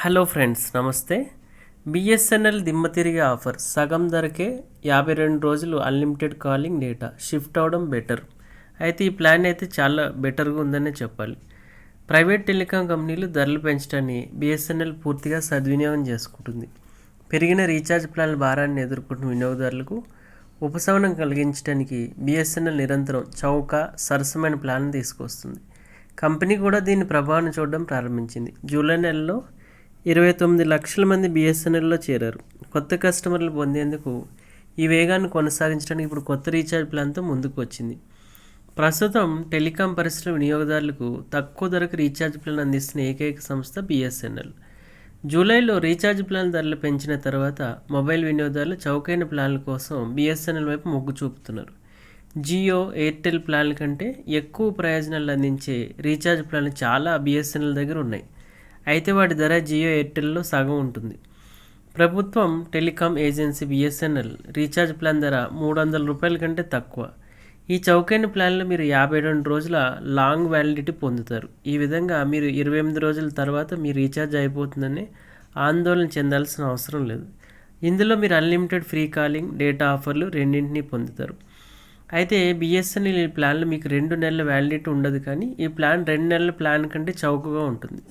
Hello friends నమస్తే. BSNL దిమ్మ తిరిగి ఆఫర్. సగం ధరకే యాభై రెండు రోజులు అన్లిమిటెడ్ కాలింగ్ డేటా. షిఫ్ట్ అవడం బెటర్. అయితే ఈ ప్లాన్ అయితే చాలా బెటర్గా ఉందనే చెప్పాలి. ప్రైవేట్ టెలికాం కంపెనీలు ధరలు పెంచడాన్ని బిఎస్ఎన్ఎల్ పూర్తిగా సద్వినియోగం చేసుకుంటుంది. పెరిగిన రీఛార్జ్ ప్లాన్ల భారాన్ని ఎదుర్కొంటున్న వినియోగదారులకు ఉపశమనం కలిగించడానికి బిఎస్ఎన్ఎల్ నిరంతరం చౌక సరసమైన ప్లాన్ తీసుకొస్తుంది. కంపెనీ కూడా దీని ప్రభావాన్ని చూడడం ప్రారంభించింది. జూలై నెలలో ఇరవై తొమ్మిది లక్షల మంది బిఎస్ఎన్ఎల్లో చేరారు. కొత్త కస్టమర్లు పొందేందుకు ఈ వేగాన్ని కొనసాగించడానికి ఇప్పుడు కొత్త రీఛార్జ్ ప్లాన్తో ముందుకు వచ్చింది ప్రస్తుతం టెలికాం పరిశ్రమ వినియోగదారులకు తక్కువ ధరకు రీఛార్జ్ ప్లాన్ అందిస్తున్న ఏకైక సంస్థ బిఎస్ఎన్ఎల్ జూలైలో రీఛార్జ్ ప్లాన్ ధరలు పెంచిన తర్వాత మొబైల్ వినియోగదారులు చౌకైన ప్లాన్ల కోసం బిఎస్ఎన్ఎల్ వైపు మొగ్గు చూపుతున్నారు. జియో ఎయిర్టెల్ ప్లాన్ల కంటే ఎక్కువ ప్రయోజనాలు అందించే రీఛార్జ్ ప్లాన్లు చాలా బిఎస్ఎన్ఎల్ దగ్గర ఉన్నాయి. అయితే వాటి ధర జియో ఎయిర్టెల్లో సగం ఉంటుంది. ప్రభుత్వం telecom agency BSNL recharge plan ధర మూడు వందల రూపాయల కంటే తక్కువ. ఈ చౌకైన ప్లాన్లో మీరు యాభై రెండు రోజుల లాంగ్ వ్యాలిడిటీ పొందుతారు. ఈ విధంగా మీరు ఇరవై ఎనిమిది రోజుల తర్వాత మీ రీఛార్జ్ అయిపోతుందని ఆందోళన చెందాల్సిన అవసరం లేదు. ఇందులో మీరు అన్లిమిటెడ్ ఫ్రీ కాలింగ్ డేటా ఆఫర్లు రెండింటినీ పొందుతారు. అయితే బిఎస్ఎన్ఎల్ ఈ ప్లాన్లో మీకు రెండు నెలల వ్యాలిడిటీ ఉండదు కానీ ఈ ప్లాన్ రెండు నెలల ప్లాన్ కంటే చౌకగా ఉంటుంది.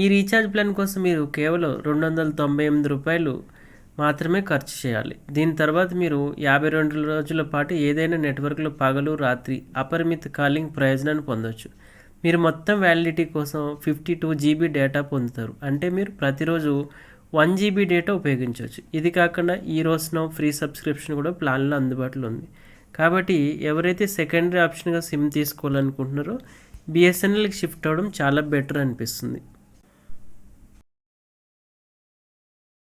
ఈ రీఛార్జ్ ప్లాన్ కోసం మీరు కేవలం రెండు వందల తొంభై ఎనిమిది రూపాయలు మాత్రమే ఖర్చు చేయాలి. దీని తర్వాత మీరు యాభై రెండు రోజుల పాటు ఏదైనా నెట్వర్క్లో పగలు రాత్రి అపరిమిత కాలింగ్ ప్రయోజనాన్ని పొందవచ్చు మీరు మొత్తం వ్యాలిడిటీ కోసం ఫిఫ్టీ టూ జీబీ డేటా పొందుతారు. అంటే మీరు ప్రతిరోజు వన్ జీబీ డేటా ఉపయోగించవచ్చు ఇది కాకుండా ఈ రోజున ఫ్రీ సబ్స్క్రిప్షన్ కూడా ప్లాన్లో అందుబాటులో ఉంది. కాబట్టి ఎవరైతే సెకండరీ ఆప్షన్గా సిమ్ తీసుకోవాలనుకుంటున్నారో బిఎస్ఎన్ఎల్కి షిఫ్ట్ అవ్వడం చాలా బెటర్ అనిపిస్తుంది.